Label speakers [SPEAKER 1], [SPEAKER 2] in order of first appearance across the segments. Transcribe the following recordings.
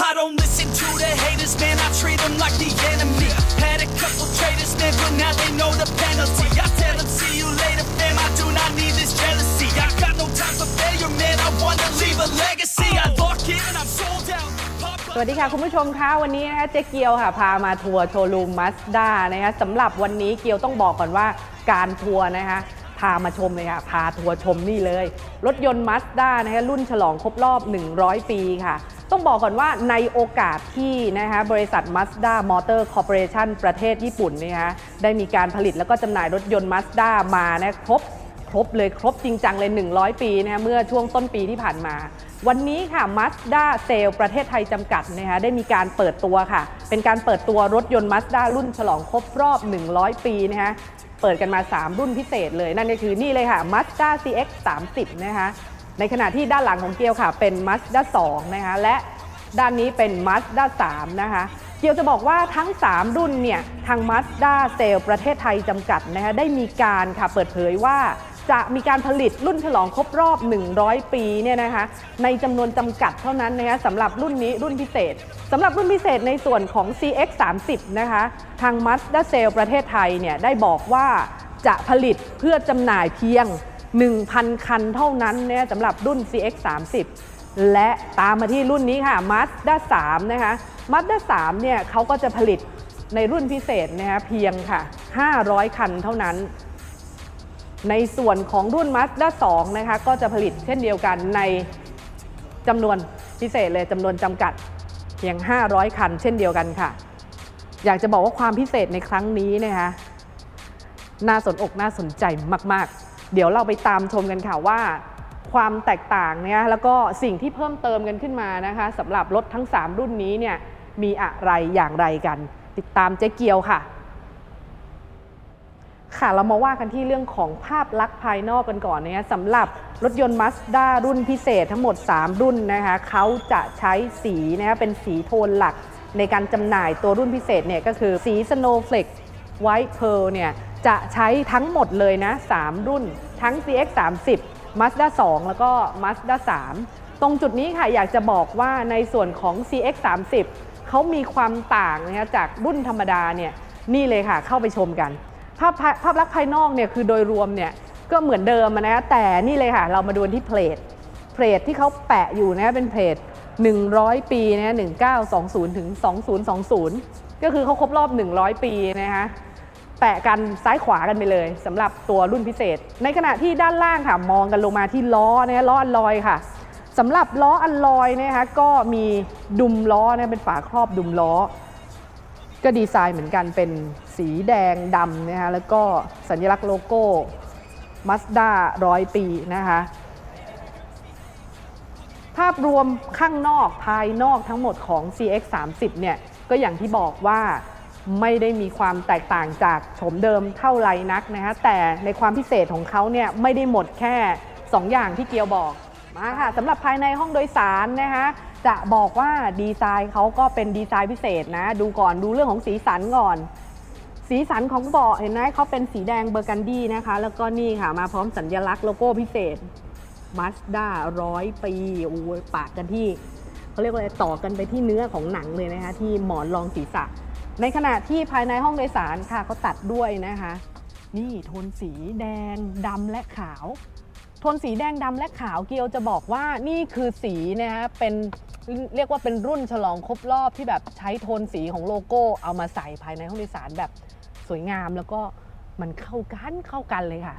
[SPEAKER 1] I don't listen to the haters, man. I treat them like the enemy. Had a couple traitors, man, but now they know the penalty. I tell them, see you later, fam. I do not need this jealousy. I got no time for failure, man. I wanna leave a legacy. I lock in and I'm sold out.
[SPEAKER 2] สวัสดีค่ะ คุณผู้ชมคะวันนี้นะคะเจ๊เกียวค่ะ พามาทัวร์โชว์รูมมาสด้านะคะสำหรับวันนี้เกียวต้องบอกก่อนว่าการทัวร์นะคะ พามาชมเลยค่ะ พาทัวร์ชมนี่เลย รถยนต์มาสด้านะคะรุ่นฉลองครบรอบ 100 ปีค่ะ ต้องบอกก่อนว่าในโอกาสที่นะคะบริษัท Mazda Motor Corporation ประเทศญี่ปุ่นนะคะได้มีการผลิตแล้วก็จำหน่ายรถยนต์ Mazda มานะครบครบเลยครบจริงจังเลย 100 ปีนะคะเมื่อช่วงต้นปีที่ผ่านมา วันนี้ค่ะ Mazda s a l e ประเทศไทยจำกัดนะคะได้มีการเปิดตัวค่ะ เป็นการเปิดตัวรถยนต์ Mazda รุ่นฉลองครบรอบ 100 ปีนะคะ เปิดกันมา 3 รุ่นพิเศษเลย นั่นก็คือนี่เลยค่ะ Mazda CX 30นะคะในขณะที่ด้านหลังของเกียวค่ะเป็น Mazda 2นะคะและด้านนี้เป็น Mazda 3นะคะเกียวจะบอกว่าทั้ง 3 รุ่นเนี่ยทาง Mazda เซลประเทศไทยจำกัดนะคะได้มีการค่ะเปิดเผยว่า จะมีการผลิตรุ่นฉลองครบรอบ 100 ปีเนี่ยนะคะในจำนวนจำกัดเท่านั้นนะคะสำหรับรุ่นนี้รุ่นพิเศษสำหรับรุ่นพิเศษในส่วนของ CX 30นะคะทาง Mazda s a l e ประเทศไทยเนี่ยได้บอกว่าจะผลิตเพื่อจำหน่ายเพียง 1,000 คันเท่านั้นเนี่ยสำหรับรุ่น CX 30และตามมาที่รุ่นนี้ค่ะ Mazda 3นะคะ Mazda 3เนี่ยเขาก็จะผลิตในรุ่นพิเศษนะคะเพียงค่ะ 500 คันเท่านั้น ในส่วนของรุ่น Mazda 2นะคะก็จะผลิตเช่นเดียวกันในจำนวนพิเศษเลยจำนวนจำกัดเพียง 500 คัน เช่นเดียวกันค่ะ อยากจะบอกว่าความพิเศษในครั้งนี้นะคะน่าสนอกน่าสนใจมาก ๆ เดี๋ยวเราไปตามชมกันค่ะว่า ความแตกต่างเนี่ยแล้วก็สิ่งที่เพิ่มเติมกันขึ้นมานะคะสำหรับรถทั้ง 3 รุ่นนี้เนี่ยมีอะไรอย่างไรกัน ติดตามเจ๊เกียวค่ะ ค่ะเรามาว่ากันที่เรื่องของภาพลักษณ์ภายนอกกันก่อนนะคะสำหรับรถยนต์ Mazda รุ่นพิเศษทั้งหมด 3 รุ่นนะคะเขาจะใช้สีนะคะเป็นสีโทนหลักในการจำหน่ายตัวรุ่นพิเศษเนี่ยก็คือสี Snowflake White Pearl เนี่ยจะใช้ทั้งหมดเลยนะ 3 รุ่นทั้ง CX 30 Mazda 2 แล้วก็ Mazda 3 ตรงจุดนี้ค่ะอยากจะบอกว่าในส่วนของ CX 30เขามีความต่างนะคะจากรุ่นธรรมดาเนี่ยนี่เลยค่ะเข้าไปชมกัน ภาพภาพลักษณ์ภายนอกเนี่ยคือโดยรวมเนี่ยก็เหมือนเดิมนะแต่นี่เลยค่ะ เรามาดูที่เพลทเพลทที่เขาแปะอยู่นะเป็นเพลท100 ปีนะ1920ถึง2020 ก็คือเขาครบรอบ 100 ปีนะคะแปะกันซ้ายขวากันไปเลยสำหรับตัวรุ่นพิเศษ ในขณะที่ด้านล่างค่ะมองกันลงมาที่ล้อนะล้ออัลลอยค่ะสำหรับล้ออัลลอยนะคะก็มีดุมล้อนะเป็นฝาครอบดุมล้อ ก็ดีไซน์เหมือนกันเป็นสีแดงดำนะคะแล้วก็สัญลักษณ์โลโก้ Mazda ร้อยปีนะคะภาพรวมข้างนอกภายนอกทั้งหมดของ CX 30เนี่ยก็อย่างที่บอกว่าไม่ได้มีความแตกต่างจากโฉมเดิมเท่าไรนักนะคะแต่ในความพิเศษของเขาเนี่ยไม่ได้หมดแค่ 2 อย่างที่เกียวบอกมาค่ะสำหรับภายในห้องโดยสารนะคะ จะบอกว่าดีไซน์เขาก็เป็นดีไซน์พิเศษนะ ดูก่อนดูเรื่องของสีสันก่อน สีสันของเบาะเห็นไหมเขาเป็นสีแดงเบอร์กันดี้นะคะ แล้วก็นี่ค่ะมาพร้อมสัญลักษณ์โลโก้พิเศษ Mazda ร้อยปีโอ้ปากกันที่เขาเรียกว่าอะไรต่อกันไปที่เนื้อของหนังเลยนะคะ ที่หมอนรองศีรษะ ในขณะที่ภายในห้องโดยสารค่ะเขาตัดด้วยนะคะ นี่โทนสีแดงดำและขาว โทนสีแดงดำและขาวเกียวจะบอกว่านี่คือสีนะคะเป็นเรียกว่าเป็นรุ่นฉลองครบรอบที่แบบใช้โทนสีของโลโก้เอามาใส่ภายในห้องโดยสารแบบสวยงามแล้วก็มันเข้ากันเข้ากันเลยค่ะ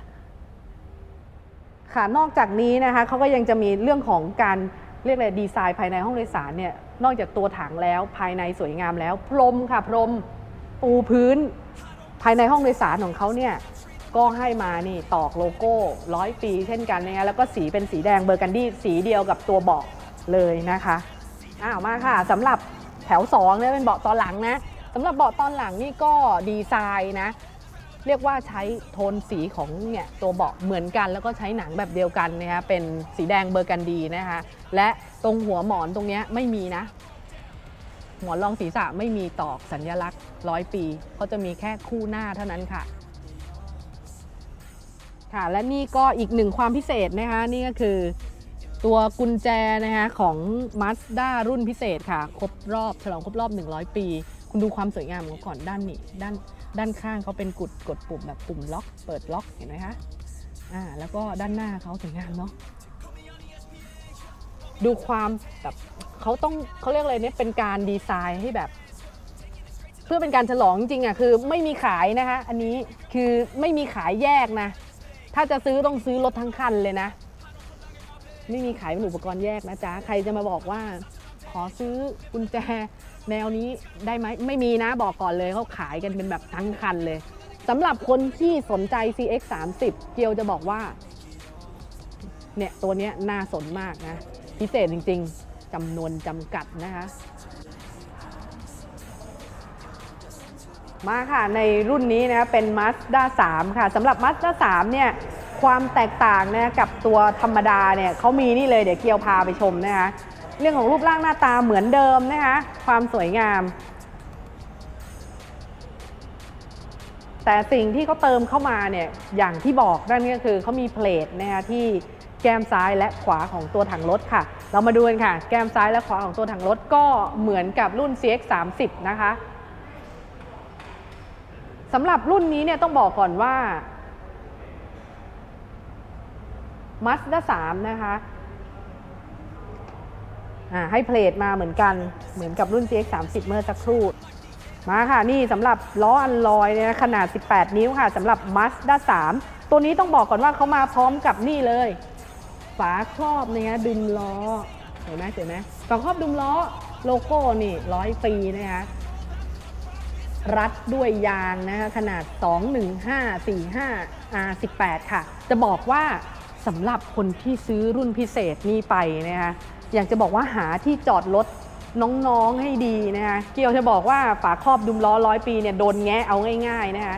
[SPEAKER 2] ค่ะนอกจากนี้นะคะเขาก็ยังจะมีเรื่องของการเรียกอะไรดีไซน์ภายในห้องโดยสารเนี่ยนอกจากตัวถังแล้วภายในสวยงามแล้ว พรมค่ะพรมปูพื้น ภายในห้องโดยสารของเขาเนี่ย ก็ให้มานี่ตอกโลโก้ร้อยปีเช่นกันนะคะแล้วก็สีเป็นสีแดงเบอร์กันดี้สีเดียวกับตัวเบาะเลยนะคะอ้าวมาค่ะสำหรับแถว2เนี่ยเป็นเบาะตอนหลังนะสำหรับเบาะตอนหลังนี่ก็ดีไซน์นะเรียกว่าใช้โทนสีของเนี่ยตัวเบาะเหมือนกัน แล้วก็ใช้หนังแบบเดียวกันนะคะเป็นสีแดงเบอร์กันดีนะคะและตรงหัวหมอนตรงนี้ไม่มีนะ หมอนรองศีรษะไม่มีตอกสัญลักษณ์ร้อยปีเขาจะมีแค่คู่หน้าเท่านั้นค่ะ ค่ะ และนี่ก็อีกหนึ่งความพิเศษนะคะ นี่ก็คือตัวกุญแจนะคะของ Mazda รุ่นพิเศษค่ะ ครบรอบฉลองครบรอบ 100 ปี คุณดูความสวยงามของก่อนด้านนี้ด้านด้านข้างเขาเป็นกดกดปุ่มแบบปุ่มล็อก เปิดล็อกเห็นไหมคะอ่าแล้วก็ด้านหน้าเขาสวยงามเนาะดูความแบบเขาต้องเขาเรียกอะไรเนี่ยเป็นการดีไซน์ให้แบบ เพื่อเป็นการฉลองจริงอะคือไม่มีขายนะคะ อันนี้คือไม่มีขายแยกนะ ถ้าจะซื้อต้องซื้อรถทั้งคันเลยนะ ไม่มีขายเป็นอุปกรณ์แยกนะจ๊ะ ใครจะมาบอกว่า ขอซื้อกุญแจแนวนี้ได้ไหมไม่มีนะบอกก่อนเลยเขาขายกันเป็นแบบทั้งคันเลยสำหรับคนที่สนใจ CX 3 0เกียวจะบอกว่า เนี่ยตัวนี้น่าสนมากนะ พิเศษจริง ๆจำนวนจำกัดนะคะ มาค่ะในรุ่นนี้นะเป็น Mazda 3 ค่ะสำหรับ Mazda 3 เนี่ยความแตกต่างนะกับตัวธรรมดาเนี่ยเขามีนี่เลยเดี๋ยวเกียวพาไปชมนะคะเรื่องของรูปร่างหน้าตาเหมือนเดิมนะคะความสวยงาม แต่สิ่งที่เขาเติมเข้ามาเนี่ยอย่างที่บอกนั่นก็คือเขามีเพลทนะคะที่แก้มซ้ายและขวาของตัวถังรถค่ะ เรามาดูกันค่ะ แก้มซ้ายและขวาของตัวถังรถก็เหมือนกับรุ่น CX 3 0นะคะ สำหรับรุ่นนี้เนี่ยต้องบอกก่อนว่า Mazda 3 นะคะให้เพลทมาเหมือนกันเหมือนกับรุ่น CX 3 0 เมื่อสักครู่ มาค่ะ นี่สำหรับล้ออันลอยเนี่ยขนาด 18 นิ้วค่ะสำหรับ Mazda 3 ตัวนี้ต้องบอกก่อนว่าเขามาพร้อมกับนี่เลย ฝาครอบเนี่ยดุมล้อ เห็นไหมเห็นไหมฝาครอบดุมล้อโลโก้นี่ร้อยปีนะคะ รัดด้วยยางนะคะขนาด 21545 R18 ค่ะ จะบอกว่าสำหรับคนที่ซื้อรุ่นพิเศษนี้ไปนะคะอยากจะบอกว่าหาที่จอดรถน้องๆให้ดีนะคะเกียวจะบอกว่าฝาครอบดุมล้อร้อยปีเนี่ยโดนแงะเอาง่าย ๆ นะคะ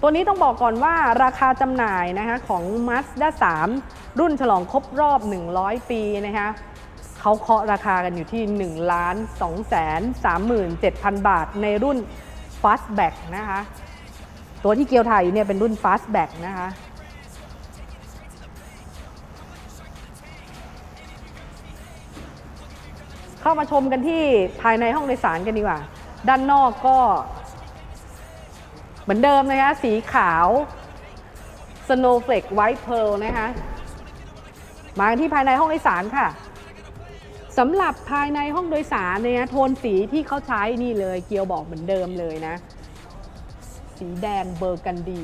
[SPEAKER 2] ตัวนี้ต้องบอกก่อนว่าราคาจำหน่ายนะคะของ Mazda 3 รุ่นฉลองครบรอบ 100 ปีนะคะ เขาเคาะราคากันอยู่ที่1ล้าน2แสน37,000 บาท ในรุ่น Fastback นะคะ ตัวที่เกียวถ่ายอยู่เนี่ยเป็นรุ่น Fastback นะคะเข้ามาชมกันที่ภายในห้องโดยสารกันดีกว่า ด้านนอกก็ เหมือนเดิมนะคะ สีขาว Snowflake White Pearl นะคะ มาที่ภายในห้องโดยสารค่ะ สำหรับภายในห้องโดยสารเนี่ยโทนสีที่เขาใช้นี่เลยเกียวบอกเหมือนเดิมเลยนะ สีแดงเบอร์กันดี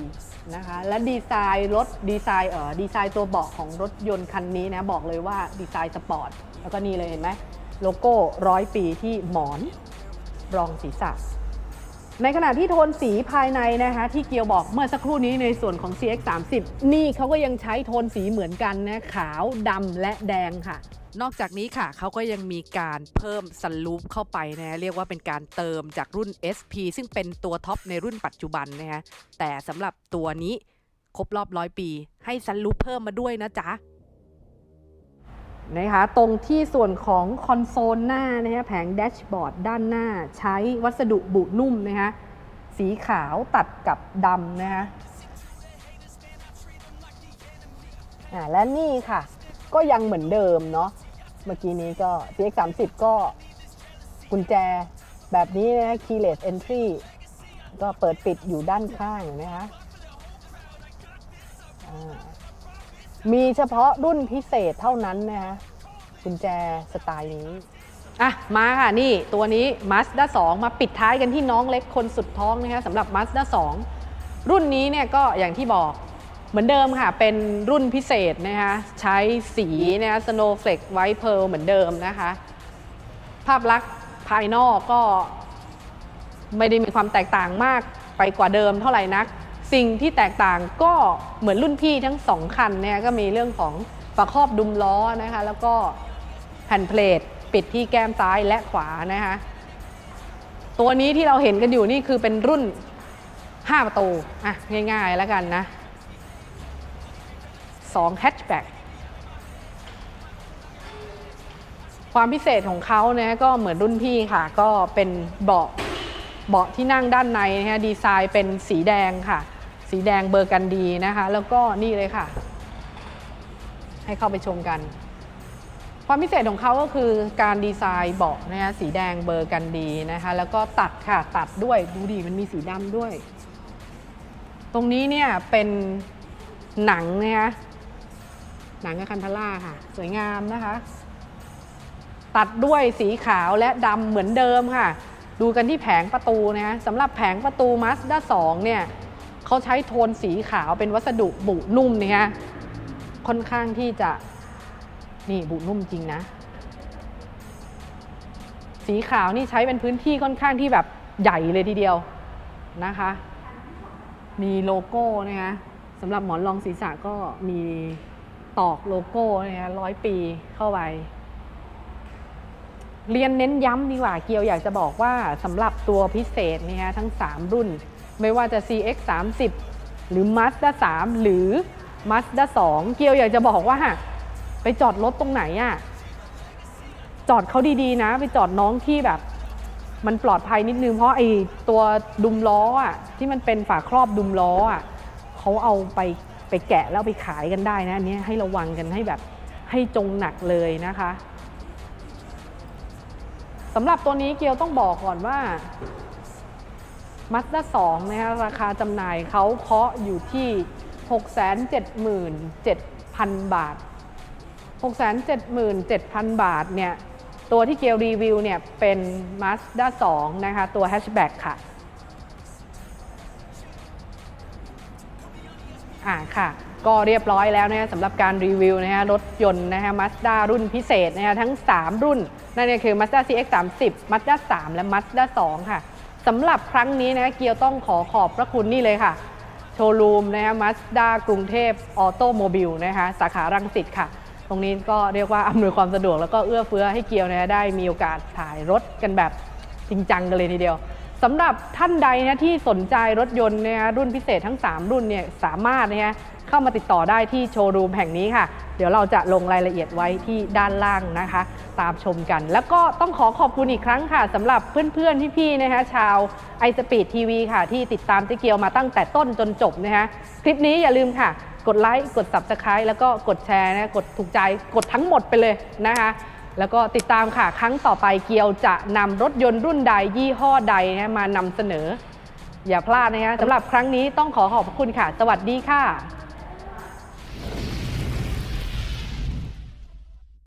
[SPEAKER 2] นะคะและดีไซน์รถดีไซน์เออดีไซน์ตัวเบาะของรถยนต์คันนี้นะบอกเลยว่าดีไซน์สปอร์ตแล้วก็นี่เลยเห็นไหมโลโก้ร้อยปีที่หมอนรองศีรษะ ในขณะที่โทนสีภายในนะคะที่เกียวบอกเมื่อสักครู่นี้ในส่วนของ CX 3 0 นี่เขาก็ยังใช้โทนสีเหมือนกันนะขาวดำและแดงค่ะ นอกจากนี้ค่ะเขาก็ยังมีการเพิ่มซันลูปเข้าไปนะเรียกว่าเป็นการเติมจากรุ่น SP ซึ่งเป็นตัวท็อปในรุ่นปัจจุบันนะฮะแต่สำหรับตัวนี้ครบรอบร้อยปี ให้ซันลูปเพิ่มมาด้วยนะจ๊ะนะคะตรงที่ส่วนของคอนโซลหน้านะฮะแผงแดชบอร์ดด้านหน้าใช้วัสดุบุนุ่มนะคะสีขาวตัดกับดำนะคะอ่าและนี่ค่ะ ก็ยังเหมือนเดิมเนาะเมื่อกี้นี้ก็ CX 3 0ก็กุญแจแบบนี้นะ keyless entry ก็เปิดปิดอยู่ด้านข้างนะคะมีเฉพาะรุ่นพิเศษเท่านั้นนะคะกุญแจสไตล์นี้ อะ มาค่ะ นี่ตัวนี้ Mazda 2 มาปิดท้ายกันที่น้องเล็กคนสุดท้องนะคะสำหรับ Mazda 2 รุ่นนี้เนี่ยก็อย่างที่บอก เหมือนเดิมค่ะ เป็นรุ่นพิเศษนะคะใช้สีนะคะ Snowflake White Pearl เหมือนเดิมนะคะ ภาพลักษณ์ภายนอกก็ไม่ได้มีความแตกต่างมากไปกว่าเดิมเท่าไหร่นัก สิ่งที่แตกต่างก็เหมือนรุ่นพี่ทั้งสองคันเนี่ยก็มีเรื่องของฝาครอบดุมล้อนะคะ แล้วก็แผ่นเพลทปิดที่แก้มซ้ายและขวานะคะ ตัวนี้ที่เราเห็นกันอยู่นี่คือเป็นรุ่น 5 ประตูอะง่ายๆแล้วกันนะ 2 hatchback ความพิเศษของเขาเนี่ยก็เหมือนรุ่นพี่ค่ะ ก็เป็นเบาะเบาะที่นั่งด้านในนะฮะดีไซน์เป็นสีแดงค่ะ สีแดงเบอร์กันดีนะคะ แล้วก็นี่เลยค่ะ ให้เข้าไปชมกัน ความพิเศษของเขาก็คือการดีไซน์เบาะนะคะสีแดงเบอร์กันดีนะคะ แล้วก็ตัดค่ะตัดด้วยดูดิมันมีสีดำด้วย ตรงนี้เนี่ยเป็นหนังนะคะ หนังคันทาร่าค่ะ สวยงามนะคะ ตัดด้วยสีขาวและดำเหมือนเดิมค่ะ ดูกันที่แผงประตูนะคะสำหรับแผงประตู Mazda 2เนี่ยเขาใช้โทนสีขาวเป็นวัสดุบุนุ่มนะคะค่อนข้างที่จะนี่บุนุ่มจริงนะ สีขาวนี่ใช้เป็นพื้นที่ค่อนข้างที่แบบใหญ่เลยทีเดียวนะคะ มีโลโก้นะคะสำหรับหมอนรองศีรษะก็มี ตอกโลโก้เนะคะร้อยปีเข้าไป เรียนเน้นย้ำดีกว่าเกียวอยากจะบอกว่าสำหรับตัวพิเศษเนี่ยฮะทั้ง 3 รุ่น ไม่ว่าจะ CX 3 0หรือ Mazda 3 หรือ Mazda 2 เกียวอยากจะบอกว่า ไปจอดรถตรงไหนอะจอดเขาดีๆนะ ไปจอดน้องที่แบบ มันปลอดภัยนิดนึงเพราะไอ้ตัวดุมล้ออะที่มันเป็นฝาครอบดุมล้ออะเขาเอาไป ไปแกะแล้วไปขายกันได้นะอันนี้ให้ระวังกันให้แบบให้จงหนักเลยนะคะสำหรับตัวนี้เกียวต้องบอกก่อนว่า Mazda 2นะคะราคาจำหน่ายเขาเคาะอยู่ที่ 677,000 บาท 677,000 บาทเนี่ยตัวที่เกียวรีวิวเนี่ยเป็น Mazda 2 นะคะ ตัว hatchback ค่ะ อ่าค่ะก็เรียบร้อยแล้วนะคะสำหรับการรีวิวนะคะรถยนต์นะคะมาสด้ารุ่นพิเศษนะคะทั้ง 3 รุ่น นั่นก็คือ Mazda CX 30 Mazda 3 และ Mazda 2 ค่ะสำหรับครั้งนี้นะะเกียวต้องขอขอบพระคุณนี่เลยค่ะ โชว์รูมนะคะมาสด้ากรุงเทพออโตโมบิลนะคะสาขารังสิตค่ะ ตรงนี้ก็เรียกว่าอำนวยความสะดวกแล้วก็เอื้อเฟื้อให้เกียวนะะได้มีโอกาสถ่ายรถกันแบบจริงจังกันเลยทีเดียว สำหรับท่านใดนะที่สนใจรถยนต์นะคะรุ่นพิเศษทั้ง 3 รุ่นเนี่ยสามารถนะฮะเข้ามาติดต่อได้ที่โชว์รูมแห่งนี้ค่ะ เดี๋ยวเราจะลงรายละเอียดไว้ที่ด้านล่างนะคะ ตามชมกัน แล้วก็ต้องขอขอบคุณอีกครั้งค่ะสำหรับเพื่อนๆ พี่ๆนะคะชาวไอสปีดทีวีค่ะ ที่ติดตามเจ๊เกียวมาตั้งแต่ต้นจนจบนะคะคลิปนี้อย่าลืมค่ะ กดไลค์กด subscribe แล้วก็กดแชร์นะกดถูกใจกดทั้งหมดไปเลยนะคะ แล้วก็ติดตามค่ะ ครั้งต่อไปเกียวจะนำรถยนต์รุ่นใดยี่ห้อใดนะมานำเสนอ อย่าพลาดนะคะสำหรับครั้งนี้ต้องขอขอบพระคุณค่ะ สวัสดีค่ะ